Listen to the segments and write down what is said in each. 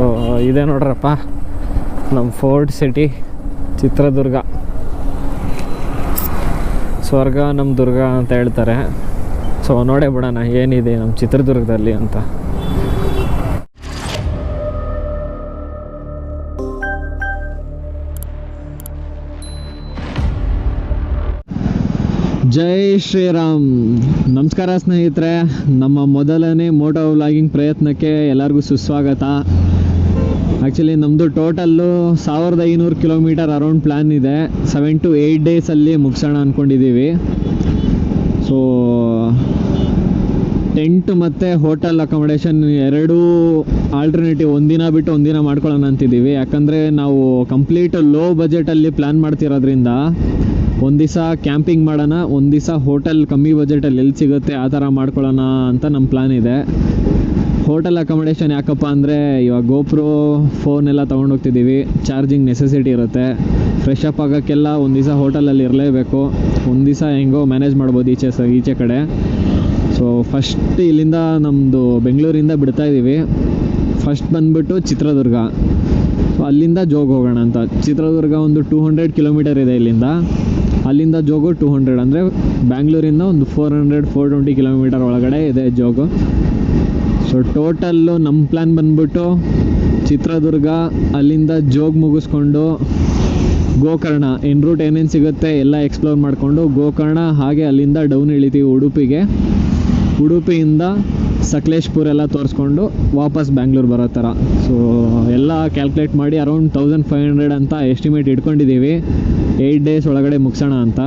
So ಇದೆ ನೋಡ್ರಪ್ಪ. ನಮ್ಮ ಫೋರ್ಟ್ ಸಿಟಿ ಚಿತ್ರದುರ್ಗ. ಸ್ವರ್ಗ ನಮ್ಮ ದುರ್ಗ ಅಂತ ಹೇಳ್ತಾರೆ. ಸೊ ನೋಡೇ ಬಿಡೋಣ, ಏನಿದೆ ನಮ್ಮ ಚಿತ್ರದುರ್ಗದಲ್ಲಿ ಅಂತ. ಜೈ ಶ್ರೀರಾಮ್. ನಮಸ್ಕಾರ ಸ್ನೇಹಿತರೆ, ನಮ್ಮ ಮೊದಲನೇ ಮೋಟೋ ವ್ಲಾಗಿಂಗ್ ಪ್ರಯತ್ನಕ್ಕೆ ಎಲ್ಲರಿಗೂ ಸುಸ್ವಾಗತ. ಆ್ಯಕ್ಚುಲಿ ನಮ್ಮದು ಟೋಟಲ್ಲು ಸಾವಿರದ ಐನೂರು ಕಿಲೋಮೀಟರ್ ಅರೌಂಡ್ ಪ್ಲ್ಯಾನ್ ಇದೆ. ಸೆವೆನ್ ಟು ಏಯ್ಟ್ ಡೇಸಲ್ಲಿ ಮುಗಿಸೋಣ ಅಂದ್ಕೊಂಡಿದ್ದೀವಿ ಸೊ ಟೆಂಟ್ ಮತ್ತು ಹೋಟೆಲ್ ಅಕಾಮಡೇಷನ್ ಎರಡೂ ಆಲ್ಟರ್ನೇಟಿವ್ ಒಂದಿನ ಬಿಟ್ಟು ಒಂದಿನ ಮಾಡ್ಕೊಳ್ಳೋಣ ಅಂತಿದ್ದೀವಿ ಯಾಕಂದರೆ ನಾವು ಕಂಪ್ಲೀಟ್ ಲೋ ಬಜೆಟಲ್ಲಿ ಪ್ಲ್ಯಾನ್ ಮಾಡ್ತಿರೋದ್ರಿಂದ ಒಂದು ದಿವಸ ಕ್ಯಾಂಪಿಂಗ್ ಮಾಡೋಣ, ಒಂದು ದಿವಸ ಹೋಟೆಲ್ ಕಮ್ಮಿ ಬಜೆಟಲ್ಲಿ ಎಲ್ಲಿ ಸಿಗುತ್ತೆ, ಆ ಥರ ಮಾಡ್ಕೊಳ್ಳೋಣ ಅಂತ ನಮ್ಮ ಪ್ಲ್ಯಾನ್ ಇದೆ. ಹೋಟೆಲ್ ಅಕಾಮಡೇಷನ್ ಯಾಕಪ್ಪ ಅಂದರೆ ಇವಾಗ ಗೋಪ್ರೋ ಫೋನ್ ಎಲ್ಲ ತೊಗೊಂಡೋಗ್ತಿದ್ದೀವಿ ಚಾರ್ಜಿಂಗ್ ನೆಸೆಸಿಟಿ ಇರುತ್ತೆ. ಫ್ರೆಶ್ ಅಪ್ ಆಗೋಕ್ಕೆಲ್ಲ ಒಂದು ದಿವಸ ಹೋಟೆಲಲ್ಲಿ ಇರಲೇಬೇಕು. ಒಂದು ದಿವಸ ಹೆಂಗೋ ಮ್ಯಾನೇಜ್ ಮಾಡ್ಬೋದು ಈಚೆ ಸ ಈಚೆ ಕಡೆ. ಸೊ ಫಸ್ಟ್ ಇಲ್ಲಿಂದ ನಮ್ಮದು ಬೆಂಗಳೂರಿಂದ ಬಿಡ್ತಾ ಇದ್ದೀವಿ ಫಸ್ಟ್ ಬಂದ್ಬಿಟ್ಟು ಚಿತ್ರದುರ್ಗ. ಸೊ ಅಲ್ಲಿಂದ ಜೋಗ ಹೋಗೋಣ ಅಂತ. ಚಿತ್ರದುರ್ಗ ಒಂದು ಟೂ ಹಂಡ್ರೆಡ್ ಕಿಲೋಮೀಟರ್ ಇದೆ ಇಲ್ಲಿಂದ. ಅಲ್ಲಿಂದ ಜೋಗು ಟೂ ಹಂಡ್ರೆಡ್ ಅಂದರೆ ಬ್ಯಾಂಗ್ಳೂರಿಂದ ಒಂದು four hundred four twenty kilometre ಒಳಗಡೆ ಇದೆ ಜೋಗು. ಸೊ ಟೋಟಲ್ಲು ನಮ್ಮ ಪ್ಲ್ಯಾನ್ ಬಂದ್ಬಿಟ್ಟು ಚಿತ್ರದುರ್ಗ, ಅಲ್ಲಿಂದ ಜೋಗ್ ಮುಗಿಸ್ಕೊಂಡು ಗೋಕರ್ಣ. ಇನ್ ರೂಟ್ ಏನೇನು ಸಿಗುತ್ತೆ ಎಲ್ಲ ಎಕ್ಸ್ಪ್ಲೋರ್ ಮಾಡಿಕೊಂಡು ಗೋಕರ್ಣ, ಹಾಗೆ ಅಲ್ಲಿಂದ ಡೌನ್ ಇಳಿತೀವಿ ಉಡುಪಿಗೆ. ಉಡುಪಿಯಿಂದ ಸಕಲೇಶ್ಪುರ ಎಲ್ಲ ತೋರಿಸ್ಕೊಂಡು ವಾಪಸ್ ಬ್ಯಾಂಗ್ಳೂರು ಬರೋ ಥರ. ಸೊ ಎಲ್ಲ ಕ್ಯಾಲ್ಕುಲೇಟ್ ಮಾಡಿ ಅರೌಂಡ್ ತೌಸಂಡ್ ಫೈವ್ ಹಂಡ್ರೆಡ್ ಅಂತ ಎಸ್ಟಿಮೇಟ್ ಇಟ್ಕೊಂಡಿದ್ದೀವಿ. ಏಯ್ಟ್ ಡೇಸ್ ಒಳಗಡೆ ಮುಗಿಸೋಣ ಅಂತ.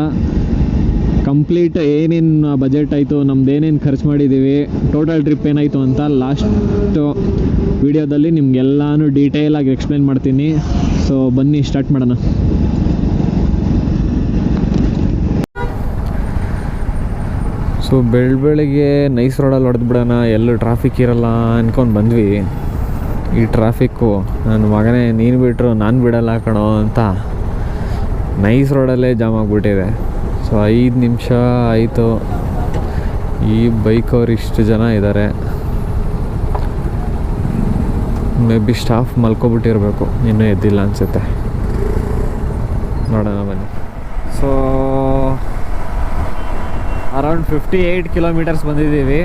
ಕಂಪ್ಲೀಟ್ ಏನೇನು ಬಜೆಟ್ ಆಯಿತು, ನಮ್ದು ಏನೇನು ಖರ್ಚು ಮಾಡಿದ್ದೀವಿ ಟೋಟಲ್ ಟ್ರಿಪ್ ಏನಾಯಿತು ಅಂತ ಲಾಸ್ಟ್ ವಿಡಿಯೋದಲ್ಲಿ ನಿಮ್ಗೆಲ್ಲಾನು ಡೀಟೇಲಾಗಿ ಎಕ್ಸ್ಪ್ಲೇನ್ ಮಾಡ್ತೀನಿ. ಸೊ ಬನ್ನಿ ಸ್ಟಾರ್ಟ್ ಮಾಡೋಣ. ಸೊ ಬೆಳ್ ಬೆಳಿಗ್ಗೆ ನೈಸ್ ರೋಡಲ್ಲಿ ಹೊಡೆದು ಬಿಡೋಣ, ಎಲ್ಲೂ ಟ್ರಾಫಿಕ್ ಇರಲ್ಲ ಅಂದ್ಕೊಂಡು ಬಂದ್ವಿ. ಈ ಟ್ರಾಫಿಕ್ಕು ನನ್ನ ಮಗನೇ, ನೀನು ಬಿಟ್ಟರು ನಾನು ಬಿಡಲ್ಲ ಕಣೋ ಅಂತ. ನೈಸ್ ರೋಡಲ್ಲೇ ಜಾಮ್ ಆಗಿಬಿಟ್ಟಿದೆ. ಸೊ ಐದು ನಿಮಿಷ ಆಯಿತು. ಈ ಬೈಕವ್ರು ಇಷ್ಟು ಜನ ಇದ್ದಾರೆ ಮೇ ಬಿ ಸ್ಟಾಫ್ ಮಲ್ಕೊಬಿಟ್ಟಿರಬೇಕು. ಇನ್ನೂ ಎದ್ದಿಲ್ಲ ಅನಿಸುತ್ತೆ. ನೋಡೋಣ ಬನ್ನಿ. So around fifty eight kilometres ಬಂದಿದ್ದೀವಿ.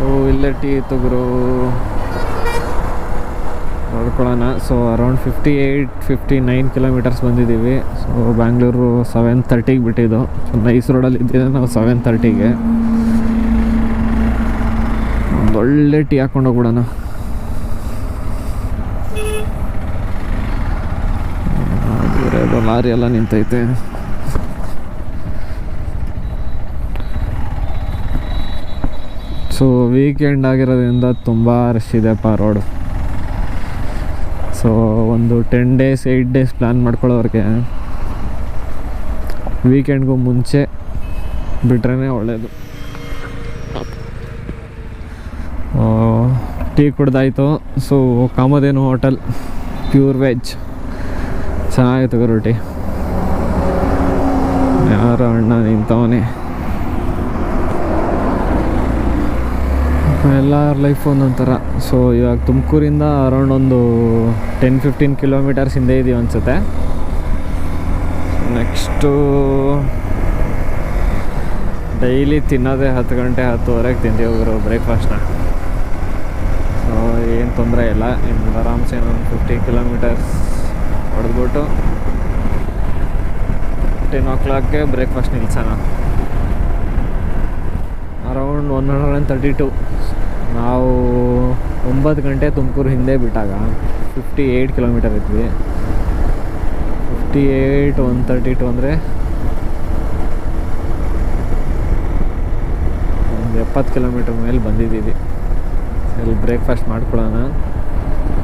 ಓ, ಇಲ್ಲೇ ಟೀ ತುಗುರು. ನೋಡ್ಕೊಳ್ಳೋಣ. So around fifty eight fifty nine kilometres ಬಂದಿದ್ದೀವಿ ಸೊ ಬ್ಯಾಂಗ್ಳೂರು ಸೆವೆನ್ ತರ್ಟಿಗೆ ಬಿಟ್ಟಿದ್ದು ಸೊ ನೈಸ್ ರೋಡಲ್ಲಿ ಇದ್ದಿದ್ದೆ ನಾವು ಸೆವೆನ್ ತರ್ಟಿಗೆ ಒಂದೊಳ್ಳೆ ಟೀ ಹಾಕೊಂಡು ಹೋಗ್ಬಿಡೋಣ. ಲಾರಿ ಎಲ್ಲ ನಿಂತೈತೆ. ಸೊ ವೀಕೆಂಡ್ ಆಗಿರೋದ್ರಿಂದ ತುಂಬ ರಶ್ ಇದೆಪ್ಪ ರೋಡು ಸೊ ಒಂದು ten days eight days plan ಮಾಡ್ಕೊಳ್ಳೋರಿಗೆ ವೀಕೆಂಡ್ಗೂ ಮುಂಚೆ ಬಿಟ್ರೇ ಒಳ್ಳೆಯದು tea ಕುಡ್ದಾಯಿತು. So Kamadhenu hotel pure veg ಚೆನ್ನಾಗಿತ್ತು ರೊಟ್ಟಿ ಯಾರು ಅಣ್ಣ ನಿಂತವನೇ. ಎಲ್ಲರ ಲೈಫ್ ಒಂದೊಂಥರ. ಸೊ ಇವಾಗ ತುಮಕೂರಿಂದ ಅರೌಂಡ್ ಒಂದು ಟೆನ್ ಫಿಫ್ಟೀನ್ ಕಿಲೋಮೀಟರ್ಸ್ ಹಿಂದೆ ಇದೀವಿ ಅನಿಸುತ್ತೆ. ನೆಕ್ಸ್ಟು ಡೈಲಿ ತಿನ್ನೋದೇ ಹತ್ತು ಗಂಟೆ, ಹತ್ತುವರೆಗೆ ತಿಂತೀವಿ ಗುರು ಬ್ರೇಕ್ಫಾಸ್ಟ್ನ ಸೊ ಏನು ತೊಂದರೆ ಇಲ್ಲ. ಇನ್ನು ಆರಾಮ್ಸೆ ಏನೊಂದು ಫಿಫ್ಟಿ ಕಿಲೋಮೀಟರ್ಸ್ ಹೊಡೆದ್ಬಿಟ್ಟು ಟೆನ್ ಓ ಕ್ಲಾಕ್ಗೆ breakfast ನಿಲ್ಸೋಣ. Around one hundred and thirty two ನಾವು ಒಂಬತ್ತು ಗಂಟೆ ತುಮಕೂರು ಹಿಂದೆ ಬಿಟ್ಟಾಗ ಫಿಫ್ಟಿ ಏಯ್ಟ್ ಕಿಲೋಮೀಟರ್ ಇದ್ವಿ. Fifty eight one thirty two ಅಂದರೆ ಒಂದು ಎಪ್ಪತ್ತು ಕಿಲೋಮೀಟ್ರ್ ಮೇಲೆ ಬಂದಿದ್ದೀವಿ. ಇಲ್ಲಿ ಬ್ರೇಕ್ಫಾಸ್ಟ್ ಮಾಡ್ಕೊಳ್ಳೋಣ.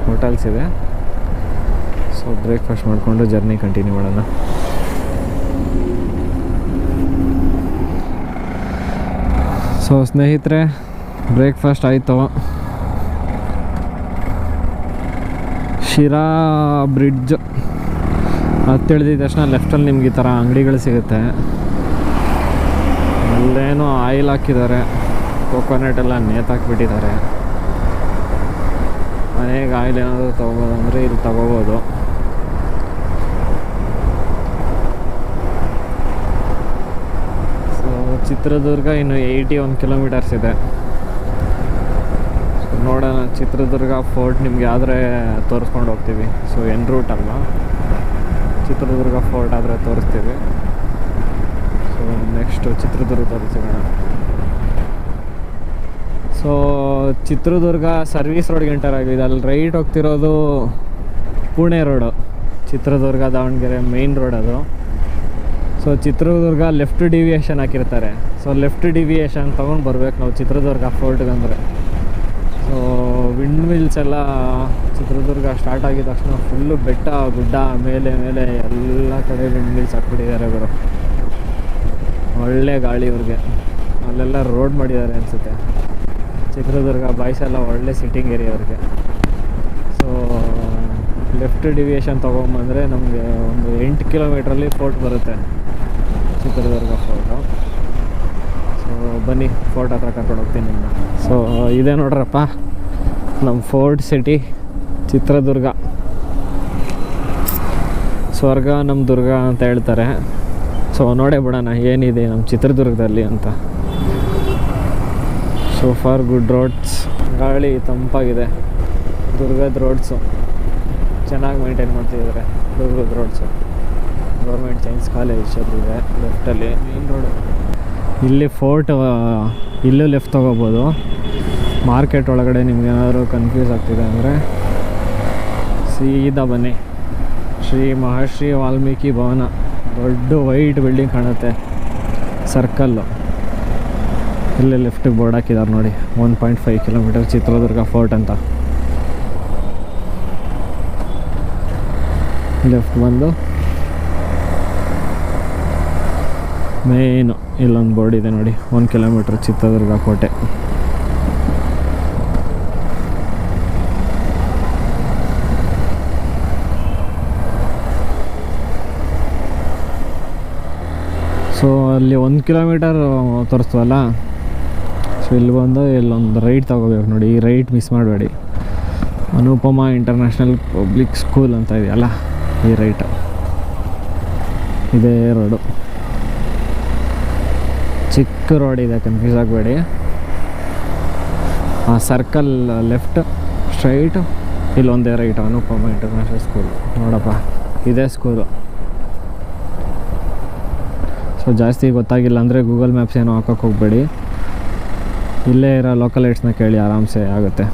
ಹೋಟೆಲ್ಸ್ ಇದೆ. ಸೊ ಬ್ರೇಕ್ಫಾಸ್ಟ್ ಮಾಡಿಕೊಂಡು ಜರ್ನಿ ಕಂಟಿನ್ಯೂ ಮಾಡೋಣ. ಸೊ ಸ್ನೇಹಿತರೆ ಬ್ರೇಕ್ಫಾಸ್ಟ್ ಆಯಿತು. ಶಿರಾ ಬ್ರಿಡ್ಜ್ ಅದು ತಿಳಿದಿದ್ದ ತಕ್ಷಣ ಲೆಫ್ಟಲ್ಲಿ ನಿಮ್ಗೆ ಈ ಥರ ಅಂಗಡಿಗಳು ಸಿಗುತ್ತೆ. ಅಲ್ಲೇನೋ ಆಯಿಲ್ ಹಾಕಿದ್ದಾರೆ. ಕೋಕೋನಟ್ ಎಲ್ಲ ನೇತಾಕ್ಬಿಟ್ಟಿದ್ದಾರೆ ಮನೆಗೆ ಆಯಿಲ್ ಏನಾದರೂ ತೊಗೋಬೋದು ಅಂದರೆ ಇಲ್ಲಿ ತೊಗೋಬೋದು ಸೊ ಚಿತ್ರದುರ್ಗ ಇನ್ನು ಏಯ್ಟಿ ಒನ್ ಕಿಲೋಮೀಟರ್ಸ್ ಇದೆ. ನೋಡೋಣ, ಚಿತ್ರದುರ್ಗ ಫೋರ್ಟ್ ನಿಮ್ಗೆ ಆದರೆ ತೋರಿಸ್ಕೊಂಡು ಹೋಗ್ತೀವಿ. ಸೊ ಎನ್ ರೂಟ್ ಅಲ್ಲ ಚಿತ್ರದುರ್ಗ ಫೋರ್ಟ್ ಆದರೆ ತೋರಿಸ್ತೀವಿ. ಸೊ ನೆಕ್ಸ್ಟು ಚಿತ್ರದುರ್ಗ ತೋರಿಸಿಗೋಣ ಸೊ ಚಿತ್ರದುರ್ಗ ಸರ್ವಿಸ್ ರೋಡ್ಗೆ ಎಂಟರ್ ಆಗಿದೆ. ಅಲ್ಲಿ right ಹೋಗ್ತಿರೋದು Pune road Chitradurga Davanagere main road ಅದು. ಸೊ ಚಿತ್ರದುರ್ಗ ಲೆಫ್ಟ್ ಡಿವಿಯೇಷನ್ ಹಾಕಿರ್ತಾರೆ. ಸೊ ಲೆಫ್ಟ್ ಡಿವಿಯೇಷನ್ ತೊಗೊಂಡು ಬರ್ಬೇಕು ನಾವು ಚಿತ್ರದುರ್ಗ ಫೋರ್ಟ್ಗೆ ಅಂದರೆ. ಸೊ ವಿಂಡ್ ಮಿಲ್ಸ್ ಎಲ್ಲ ಚಿತ್ರದುರ್ಗ ಸ್ಟಾರ್ಟ್ ಆಗಿದ ತಕ್ಷಣ ಫುಲ್ಲು ಬೆಟ್ಟ, ಗುಡ್ಡ, ಮೇಲೆ ಮೇಲೆ ಎಲ್ಲ ಕಡೆ ವಿಂಡ್ ಮಿಲ್ಸ್ ಹಾಕ್ಬಿಟ್ಟಿದ್ದಾರೆ ಇವರು ಒಳ್ಳೆ ಗಾಳಿ ಇವ್ರಿಗೆ. ಅಲ್ಲೆಲ್ಲ ರೋಡ್ ಮಾಡಿದ್ದಾರೆ ಅನಿಸುತ್ತೆ. ಚಿತ್ರದುರ್ಗ ಬಾಯ್ಸ್ ಎಲ್ಲ ಒಳ್ಳೆ ಸಿಟ್ಟಿಂಗ್ ಏರಿಯಾ ಅವ್ರಿಗೆ. ಲೆಫ್ಟ್ ಡಿವಿಯೇಷನ್ ತೊಗೊಂಬಂದರೆ ನಮಗೆ ಒಂದು ಎಂಟು ಕಿಲೋಮೀಟ್ರಲ್ಲಿ ಫೋರ್ಟ್ ಬರುತ್ತೆ. ಚಿತ್ರದುರ್ಗ ಫೋರ್ಟು. ಸೊ ಬನ್ನಿ, ಫೋರ್ಟ್ ಹತ್ರ ಕರ್ಕೊಂಡು ಹೋಗ್ತೀನಿ ಸೊ ಇದೆ ನೋಡ್ರಪ್ಪ ನಮ್ಮ ಫೋರ್ಟ್ ಸಿಟಿ, ಚಿತ್ರದುರ್ಗ. ಸ್ವರ್ಗ ನಮ್ಮ ದುರ್ಗ ಅಂತ ಹೇಳ್ತಾರೆ. ಸೊ ನೋಡೇ ಬಿಡೋಣ, ಏನಿದೆ ನಮ್ಮ ಚಿತ್ರದುರ್ಗದಲ್ಲಿ ಅಂತ. ಸೊ ಫಾರ್ ಗುಡ್ ರೋಡ್ಸ್ ಗಾಳಿ ತಂಪಾಗಿದೆ. ದುರ್ಗದ ರೋಡ್ಸು ಚೆನ್ನಾಗಿ ಮೇಂಟೈನ್ ಮಾಡ್ತಿದ್ದಾರೆ ದುರ್ಗದ ರೋಡ್ಸು ಗೌರ್ಮೆಂಟ್ ಸೈನ್ಸ್ ಕಾಲೇಜ್ ಇದೆ ಲೆಫ್ಟಲ್ಲಿ ಮೇನ್ ರೋಡು ಇಲ್ಲಿ ಫೋರ್ಟ್ ಇಲ್ಲೂ ಲೆಫ್ಟ್ ತೊಗೋಬೋದು. ಮಾರ್ಕೆಟ್ ಒಳಗಡೆ ನಿಮ್ಗೆ ಏನಾದರೂ ಕನ್ಫ್ಯೂಸ್ ಆಗ್ತಿದೆ ಅಂದರೆ ಸೀದಾ ಬನ್ನಿ. ಶ್ರೀ ಮಹರ್ಷಿ ವಾಲ್ಮೀಕಿ ಭವನ. ದೊಡ್ಡ ವೈಟ್ ಬಿಲ್ಡಿಂಗ್ ಕಾಣುತ್ತೆ. ಸರ್ಕಲ್ಲು ಇಲ್ಲೇ ಲೆಫ್ಟಿಗೆ ಬೋರ್ಡ್ ಹಾಕಿದ್ದಾರೆ ನೋಡಿ. One point five kilometre Chitradurga fort ಅಂತ. ಲೆಫ್ಟ್ ಬಂದು ಮೇನು ಇಲ್ಲೊಂದು ಬೋರ್ಡ್ ಇದೆ ನೋಡಿ. ಒಂದು ಕಿಲೋಮೀಟ್ರ್ ಚಿತ್ರದುರ್ಗ ಕೋಟೆ. ಸೊ ಅಲ್ಲಿ ಒಂದು ಕಿಲೋಮೀಟರ್ ತೋರಿಸ್ತವಲ್ಲ? ಸೊ ಇಲ್ಲಿ ಬಂದು ಇಲ್ಲೊಂದು ರೈಟ್ ತಗೋಬೇಕು ನೋಡಿ. ಈ ರೈಟ್ ಮಿಸ್ ಮಾಡಬೇಡಿ. ಅನುಪಮ ಇಂಟರ್ನ್ಯಾಷನಲ್ ಪಬ್ಲಿಕ್ ಸ್ಕೂಲ್ ಅಂತ ಇದೆಯಲ್ಲ? ಈ ರೈಟ್. ಇದೇ ರೋಡು ಚಿಕ್ಕ ರೋಡ್ ಇದೆ ಕನ್ಫ್ಯೂಸ್ ಆಗಬೇಡಿ. ಆ ಸರ್ಕಲ್ ಲೆಫ್ಟ್ ಸ್ಟ್ರೈಟ್ ಇಲ್ಲೊಂದೇ ರೈಟ್ ಅನುಪಮ ಇಂಟರ್ನ್ಯಾಷನಲ್ ಸ್ಕೂಲ್ ನೋಡಪ್ಪ, ಇದೇ ಸ್ಕೂಲು ಸೊ ಜಾಸ್ತಿ ಗೊತ್ತಾಗಿಲ್ಲ ಅಂದರೆ ಗೂಗಲ್ ಮ್ಯಾಪ್ಸ್ ಏನೋ ಹಾಕೋಕೆ ಹೋಗಬೇಡಿ. ಇಲ್ಲೇ ಇರೋ ಲೋಕಲ್ ಏಟ್ಸ್ನ ಕೇಳಿ ಆರಾಮ್ಸೆ ಆಗುತ್ತೆ.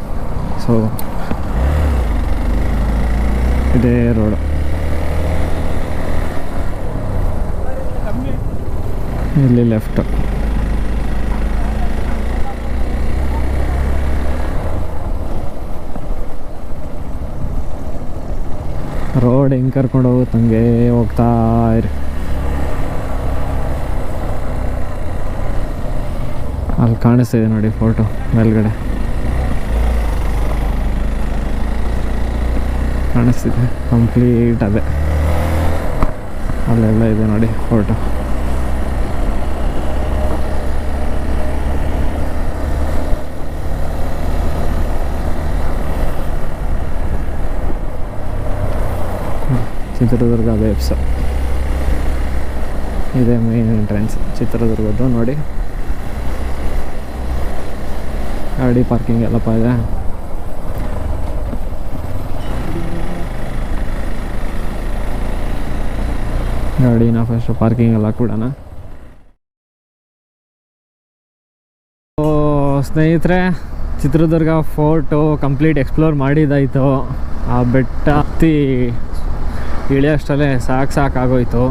ಸೊ ಇದೇ ರೋಡು ಇಲ್ಲಿ ಲೆಫ್ಟ್ ರೋಡ್ ಹೆಂಗೆ ಕರ್ಕೊಂಡು ಹೋಗುತ್ತಂಗೆ ಹೋಗ್ತಾ ಇರಿ. ಅಲ್ಲಿ ಕಾಣಿಸ್ತಿದೆ ನೋಡಿ ಫೋಟೋ ಮೇಲ್ಗಡೆ. ಕಾಣಿಸ್ತಿದೆ ಕಂಪ್ಲೀಟ್ ಅದೇ. ಅಲ್ಲೆಲ್ಲ ಇದೆ ನೋಡಿ ಫೋಟೋ ಚಿತ್ರದುರ್ಗ ವೇಬ್ಸ್ ಇದೆ ಮೇನ್ ಎಂಟ್ರೆನ್ಸ್ ಚಿತ್ರದುರ್ಗದ್ದು ನೋಡಿ. ಗಾಡಿ ಪಾರ್ಕಿಂಗ್ ಎಲ್ಲಪ್ಪ ಇದೆ. ಗಾಡಿನ ಫಸ್ಟ್ ಪಾರ್ಕಿಂಗ್ ಎಲ್ಲ ಕೂಡ ಸ್ನೇಹಿತರೆ, ಚಿತ್ರದುರ್ಗ ಫೋರ್ಟು ಕಂಪ್ಲೀಟ್ ಎಕ್ಸ್ಪ್ಲೋರ್ ಮಾಡಿದ್ದಾಯಿತು. ಆ ಬೆಟ್ಟ ಹತ್ತಿ ಇಳಿಯೋಷ್ಟಲ್ಲೇ ಸಾಕು ಸಾಕಾಗೋಯ್ತು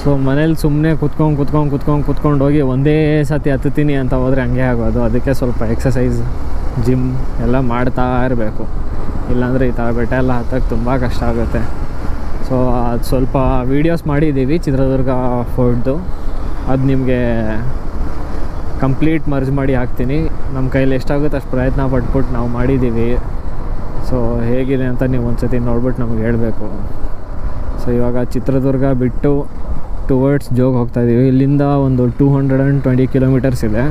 ಸೊ ಮನೇಲಿ ಸುಮ್ಮನೆ ಕುತ್ಕೊಂಡು ಕುತ್ಕೊಂಡು ಕುತ್ಕೊಂಡು ಕುತ್ಕೊಂಡು ಹೋಗಿ ಒಂದೇ ಸತಿ ಹತ್ತುತ್ತೀನಿ ಅಂತ ಹೋದರೆ ಹಂಗೆ ಆಗೋದು. ಅದಕ್ಕೆ ಸ್ವಲ್ಪ ಎಕ್ಸಸೈಸ್ ಜಿಮ್ ಎಲ್ಲ ಮಾಡ್ತಾ ಇರಬೇಕು. ಇಲ್ಲಾಂದರೆ ಈ ಥರ ಬೆಟ್ಟ ಎಲ್ಲ ಹತ್ತಕ್ಕೆ ತುಂಬ ಕಷ್ಟ ಆಗುತ್ತೆ. ಸೊ ಅದು ಸ್ವಲ್ಪ ವೀಡಿಯೋಸ್ ಮಾಡಿದ್ದೀವಿ ಚಿತ್ರದುರ್ಗ ಫೋರ್ಟ್ದು ಅದು ನಿಮಗೆ ಕಂಪ್ಲೀಟ್ ಮರ್ಜ್ ಮಾಡಿ ಹಾಕ್ತೀನಿ. ನಮ್ಮ ಕೈಯಲ್ಲಿ ಎಷ್ಟಾಗುತ್ತೆ ಅಷ್ಟು ಪ್ರಯತ್ನ ಪಟ್ಬಿಟ್ಟು ನಾವು ಮಾಡಿದ್ದೀವಿ. ಸೊ ಹೇಗಿದೆ ಅಂತ ನೀವು ಒಂದ್ಸತಿ ನೋಡ್ಬಿಟ್ಟು ನಮಗೆ ಹೇಳಬೇಕು. ಸೊ ಇವಾಗ ಚಿತ್ರದುರ್ಗ ಬಿಟ್ಟು ಟುವರ್ಡ್ಸ್ ಜೋಗ್ ಹೋಗ್ತಾ ಇದ್ದೀವಿ ಇಲ್ಲಿಂದ ಒಂದು two hundred and twenty kilometres ಇದೆ.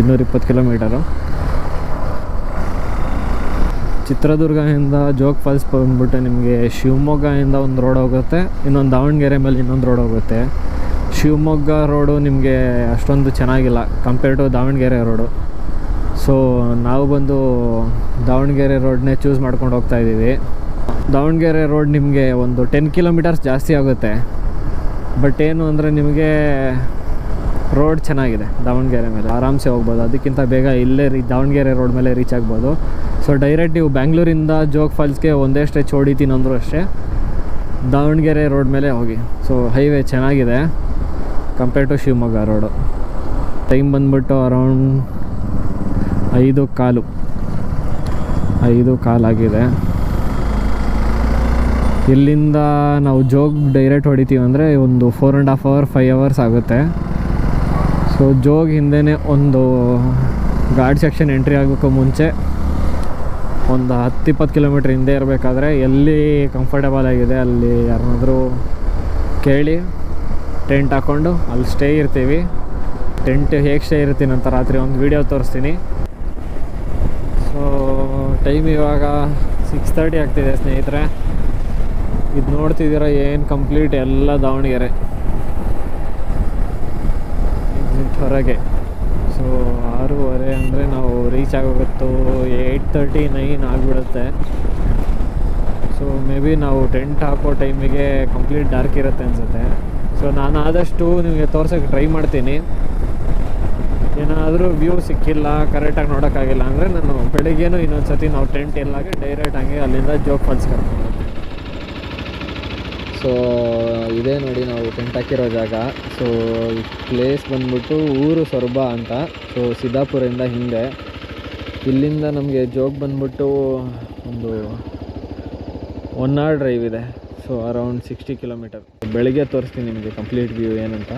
ಇನ್ನೂರಿಪ್ಪತ್ತು ಕಿಲೋಮೀಟರು ಚಿತ್ರದುರ್ಗದಿಂದ ಜೋಗ್ ಫಾಲ್ಸ್ ಬಂದ್ಬಿಟ್ಟು ನಿಮಗೆ ಶಿವಮೊಗ್ಗದಿಂದ ಒಂದು ರೋಡ್ ಹೋಗುತ್ತೆ. ಇನ್ನೊಂದು ದಾವಣಗೆರೆ ಮೇಲೆ ಇನ್ನೊಂದು ರೋಡ್ ಹೋಗುತ್ತೆ. ಶಿವಮೊಗ್ಗ ರೋಡು ನಿಮಗೆ ಅಷ್ಟೊಂದು ಚೆನ್ನಾಗಿಲ್ಲ. Compare to Davanagere road so ನಾವು ಬಂದು ದಾವಣಗೆರೆ ರೋಡ್ನೇ ಚೂಸ್ ಮಾಡ್ಕೊಂಡು ಹೋಗ್ತಾ ಇದ್ದೀವಿ. ದಾವಣಗೆರೆ ರೋಡ್ ನಿಮಗೆ ಒಂದು ಟೆನ್ ಕಿಲೋಮೀಟರ್ಸ್ ಜಾಸ್ತಿ ಆಗುತ್ತೆ. ಬಟ್ ಏನು ಅಂದರೆ ನಿಮಗೆ ರೋಡ್ ಚೆನ್ನಾಗಿದೆ ದಾವಣಗೆರೆ ಮೇಲೆ. ಆರಾಮ್ಸೆ ಹೋಗ್ಬೋದು. ಅದಕ್ಕಿಂತ ಬೇಗ ಇಲ್ಲೇ ರೀ ದಾವಣಗೆರೆ ರೋಡ್ ಮೇಲೆ ರೀಚ್ ಆಗ್ಬೋದು. ಸೊ ಡೈರೆಕ್ಟ್ ನೀವು ಬ್ಯಾಂಗ್ಳೂರಿಂದ ಜೋಗ್ ಫಾಲ್ಸ್ಗೆ ಒಂದೇ ಸ್ಟ್ರೆಚ್ ಹೊಡಿತೀನಿ ಅಂದರೂ ಅಷ್ಟೇ. ದಾವಣಗೆರೆ ರೋಡ್ ಮೇಲೆ ಹೋಗಿ. ಸೊ ಹೈವೇ ಚೆನ್ನಾಗಿದೆ. Compare to Shivamogga road. Time ಬಂದ್ಬಿಟ್ಟು ಅರೌಂಡ್ ಐದು ಕಾಲು. ಐದು ಕಾಲಾಗಿದೆ. ಇಲ್ಲಿಂದ ನಾವು ಜೋಗ್ ಡೈರೆಕ್ಟ್ ಹೊಡಿತೀವಿ ಅಂದರೆ ಒಂದು four and half hour five hours ಆಗುತ್ತೆ. ಸೊ ಜೋಗ್ ಹಿಂದೆಯೇ ಒಂದು ಗಾರ್ಡ್ ಸೆಕ್ಷನ್ ಎಂಟ್ರಿ ಆಗೋಕ್ಕೂ ಮುಂಚೆ. ಒಂದು ಹತ್ತು ಇಪ್ಪತ್ತು ಕಿಲೋಮೀಟ್ರ್ ಹಿಂದೆ ಇರಬೇಕಾದ್ರೆ ಎಲ್ಲಿ ಕಂಫರ್ಟೇಬಲ್ ಆಗಿದೆ ಅಲ್ಲಿ ಯಾರನ್ನಾದರೂ ಕೇಳಿ ಟೆಂಟ್ ಹಾಕ್ಕೊಂಡು ಅಲ್ಲಿ ಸ್ಟೇ ಇರ್ತೀವಿ. ಟೆಂಟ್ ಹೇಗೆ ಸ್ಟೇ ಇರ್ತೀನಿ ಅಂತ ರಾತ್ರಿ ಒಂದು ವೀಡಿಯೋ ತೋರಿಸ್ತೀನಿ. ಟೈಮ್ ಇವಾಗ ಸಿಕ್ಸ್ ತರ್ಟಿ ಆಗ್ತಿದೆ, ಸ್ನೇಹಿತರೆ. ಇದು ನೋಡ್ತಿದ್ದೀರ ಏನು ಕಂಪ್ಲೀಟ್ ಎಲ್ಲ ದಾವಣಗೆರೆ. ಎಕ್ಸಿಟ್ ಹೊರಗೆ. ಸೊ ಆರೂವರೆ ಅಂದರೆ ನಾವು ರೀಚ್ ಆಗೋಗುತ್ತು ಏಯ್ಟ್ ತರ್ಟಿ ನೈನ್ ಆಗಿಬಿಡುತ್ತೆ. ಸೊ ಮೇ ಬಿ ನಾವು ಟೆಂಟ್ ಹಾಕೋ ಟೈಮಿಗೆ ಕಂಪ್ಲೀಟ್ ಡಾರ್ಕ್ ಇರುತ್ತೆ ಅನಿಸುತ್ತೆ. ಸೊ ನಾನು ಆದಷ್ಟು ನಿಮಗೆ ತೋರ್ಸೋಕ್ಕೆ ಟ್ರೈ ಮಾಡ್ತೀನಿ. ಏನಾದರೂ ವ್ಯೂ ಸಿಕ್ಕಿಲ್ಲ ಕರೆಕ್ಟಾಗಿ ನೋಡೋಕ್ಕಾಗಿಲ್ಲ ಅಂದರೆ ನಾನು ಬೆಳಿಗ್ಗೆನೂ ಇನ್ನೊಂದು ಸತಿ ನಾವು ಟೆಂಟ್ ಎಲ್ಲಾಗೆ ಡೈರೆಕ್ಟ್ ಹಂಗೆ ಅಲ್ಲಿಂದ ಜೋಗ್ ಫಾಲ್ಸ್ ಕರ್ಕೊಂಡು ಸೊ ಇದೇ ನೋಡಿ ನಾವು ಟೆಂಟ್ ಹಾಕಿರೋ ಜಾಗ. ಸೊ ಈ ಪ್ಲೇಸ್ ಬಂದ್ಬಿಟ್ಟು ಊರು ಸೊರಬ ಅಂತ. ಸೊ ಸಿದ್ದಾಪುರದಿಂದ ಹಿಂದೆ. ಇಲ್ಲಿಂದ ನಮಗೆ ಜೋಗ್ ಬಂದ್ಬಿಟ್ಟು ಒಂದು ಒನ್ ಅವರ್ ಡ್ರೈವ್ ಇದೆ. ಸೊ ಅರೌಂಡ್ ಸಿಕ್ಸ್ಟಿ ಕಿಲೋಮೀಟರ್ ಬೆಳಿಗ್ಗೆ ತೋರಿಸ್ತೀನಿ ನಿಮಗೆ ಕಂಪ್ಲೀಟ್ ವ್ಯೂ ಏನಂತ.